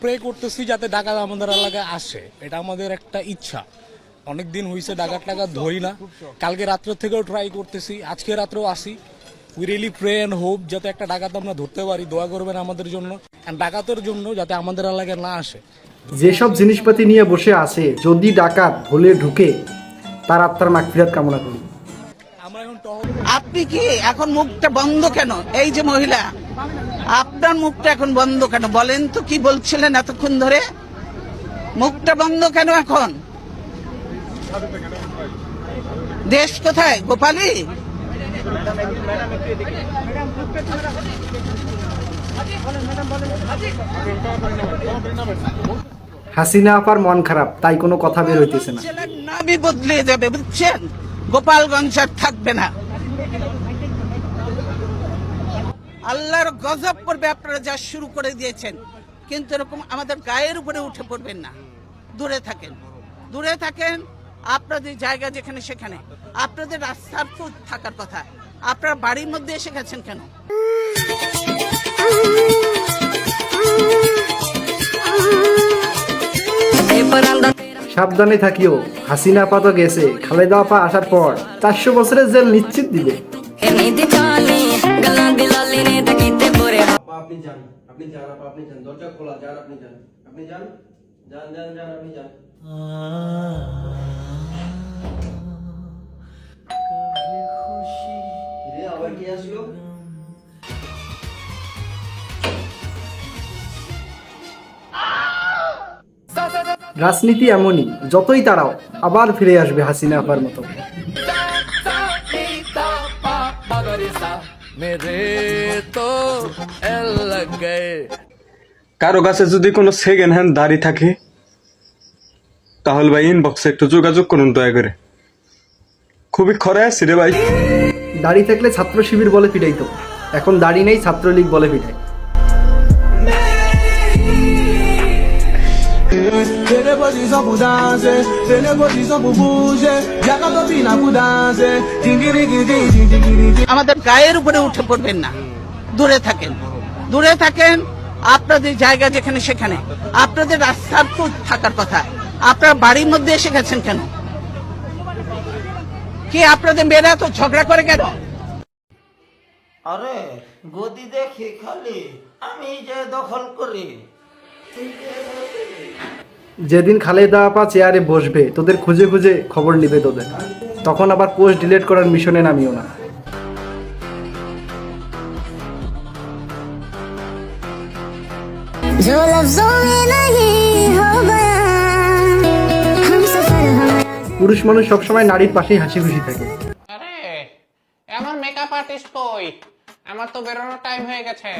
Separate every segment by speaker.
Speaker 1: Pray করতেছি যাতে ডাকাত আমাদের এলাকায় আসে। এটা আমাদের একটা ইচ্ছা। অনেক দিন হয়েছে ডাকাত টাকাত ধরি না। কালকে রাত্র থেকেও ট্রাই করতেছি আজকে রাত্রেও আসি। We really pray and hope যাতে একটা ডাকাত আমরা ধরতে পারি দোয়া করবেন আমাদের জন্য। And ডাকাতের জন্য যাতে আমাদের এলাকায় না আসে।
Speaker 2: যেসব জিনিসপাতি নিয়ে বসে আছে যদি ডাকাত ভুলে ঢুকে তার আত্মার মাগফিরাত কামনা করি।
Speaker 1: আমরা এখন টহল
Speaker 3: আপনি কি এখন মুখটা বন্ধ কেন? এই যে মহিলা। আপনার মুখটা এখন বন্ধ কেন? বলেন তো কি বলছিলেন এতক্ষণ ধরে? মুখটা বন্ধ কেন এখন? দেশ কোথায়? গোপালী?
Speaker 2: হাসিনা আপার মন খারাপ তাই কোনো কথা বের হইতেছে না।
Speaker 3: নামই বদলে যাবে বুঝছেন? গোপালগঞ্জ আর থাকবে না। আল্লাহর গজব করবে আপনারা যা শুরু করে দিয়েছেন। কিন্তু এরকম আমাদের গায়ের উপরে উঠে পড়বেন না। দূরে থাকেন। দূরে থাকেন, আপনাদের জায়গা যেখানে সেখানে। আপনাদের রাস্তার তো থাকার কথা। আপনার বাড়ির মধ্যে এসে গেছেন কেন?
Speaker 2: সাবধানে থাকিও। হাসিনা আপা তো গেছে, খালেদা আপা আসার পর চারশো বছরের জেল নিশ্চিত দিবে। রাজনীতি এমনই যতই তারাও আবার ফিরে আসবে হাসিনা আপার মতো।
Speaker 4: কারও কাছে যদি কোনো সেকেন্ড হ্যান্ড দাড়ি থাকে তাহলে ভাই ইনবক্সে একটু যোগাযোগ করুন দয়া করে। খুবই খরা আছি রে ভাই।
Speaker 2: দাড়ি থাকলে ছাত্র শিবির বলে পিটাইতো। এখন দাড়ি নেই ছাত্রলীগ বলে পিটায়।
Speaker 5: Tene posição pro dance, tene posição pro bouge, já que a topina pro dance, tingiriquiti, tingiriquiti.
Speaker 3: আমাদের গায়ের উপরে উঠে পড়বেন না। দূরে থাকেন। দূরে থাকেন আপনাদের জায়গা যেখানে সেখানে। আপনাদের রাস্তার তো থাকার কথা। আপনার বাড়ির মধ্যে এসে গেছেন কেন? কি আপনাদের মেয়েরা তো ঝগড়া করে কেন?
Speaker 6: আরে গদি দেখি খালি। আমি যে দখল করি।
Speaker 2: যেদিন খালেদা আপা চেয়ারে বসবে তোদের খুঁজে খুঁজে খবর নিবে তোদের। তখন আবার পোস্ট ডিলিট করার মিশনে নামিও না। পুরুষ মানুষ সবসময় নারীর পাশেই হাসি খুশি থাকে
Speaker 7: আমার মেকআপ আর্টিস্ট কই? আমার তো বেরোনোর টাইম হয়ে গেছে।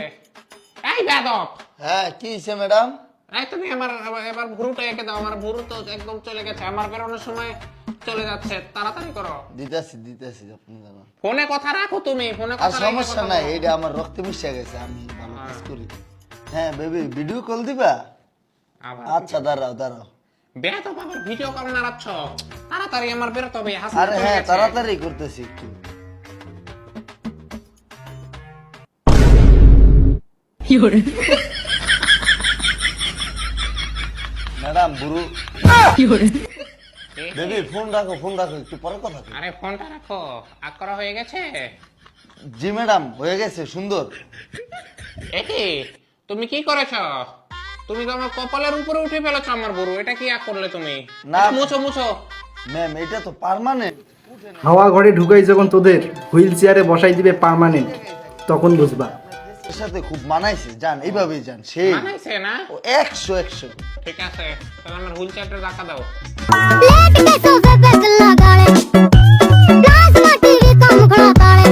Speaker 7: এই বেদক
Speaker 6: হ্যাঁ কি হয়েছে ম্যাডাম
Speaker 7: এই তুমি আমার এবার- ভুরুটা এঁকে দাও আমার ভুরু তো একদম চলে গেছে আমার বেরোনোর সময় চলে যাচ্ছে তাড়াতাড়ি করো।
Speaker 6: দিতেছি দিতেছি আপনি
Speaker 7: ফোনে কথা রাখো তুমি ফোনে কথা রেখে
Speaker 6: সমস্যা নাই। এটা আমার রক্তে মিশে গেছে আমি ভালো কাজ করি। হ্যাঁ বেবি ভিডিও কল দিবা? আচ্ছা দাঁড়াও দাঁড়াও।
Speaker 7: বেদব আবার ভিডিও কল নাড়াচ্ছ। তাড়াতাড়ি আমার বেরোতে হবে
Speaker 6: আরে হ্যাঁ তাড়াতাড়ি করতেছি একটু। ম্যাডাম বুড়ু। বেবি ফোন রাখো ফোন রাখো একটু পরে কথা কই।
Speaker 7: আরে ফোনটা রাখো। আগ করা হয়ে গেছে?
Speaker 6: জি ম্যাডাম হয়ে গেছে সুন্দর।
Speaker 7: একি তুমি কি করেছ? তুমি তো আমার কপালের উপরে উঠে ফেলেছো আমার গরু এটা কি আগ করলে তুমি?
Speaker 6: না।
Speaker 7: এটা মুছো মুছো।
Speaker 6: ম্যাম এটা তো পার্মানেন্ট
Speaker 2: হাওয়া ঘরে ঢুকাই যখন তোদের হুইল চেয়ারে বসাই দিবে পার্মানেন্ট তখন বুঝবা।
Speaker 6: এর সাথে খুব মানাইছে যান এইভাবেই যান সেই
Speaker 7: মানাইছে না
Speaker 6: ও একশো একশো
Speaker 7: ঠিক আছে তাহলে আমার হুইল চেয়ারটা রাখা দাও
Speaker 8: लेट के सोफे पे गल्ला गाले प्लाज्मा टीवी का मुखड़ा ताले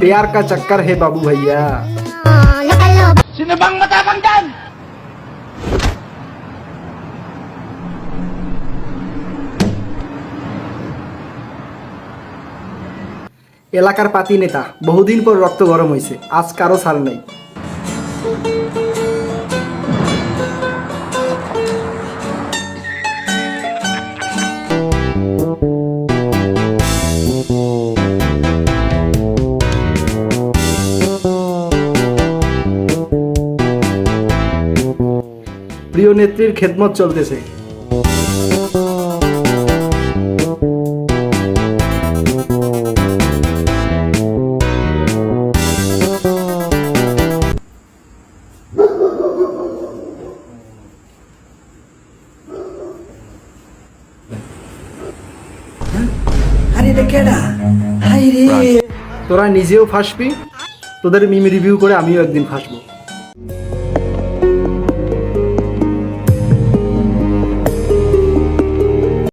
Speaker 2: प्यार का चक्कर है बाबू भैया
Speaker 8: निकल लो
Speaker 3: Sino bang
Speaker 2: এলাকার পাতি নেতা, বহুদিন পর রক্ত গরম হয়েছে আজ কারও ছাড় নেই। প্রিয় নেত্রীর খেদমত চলতেছে। তোরা নিজেও ফাঁসবি তোদের মিমি রিভিউ করে আমিও একদিন ফাঁসবো।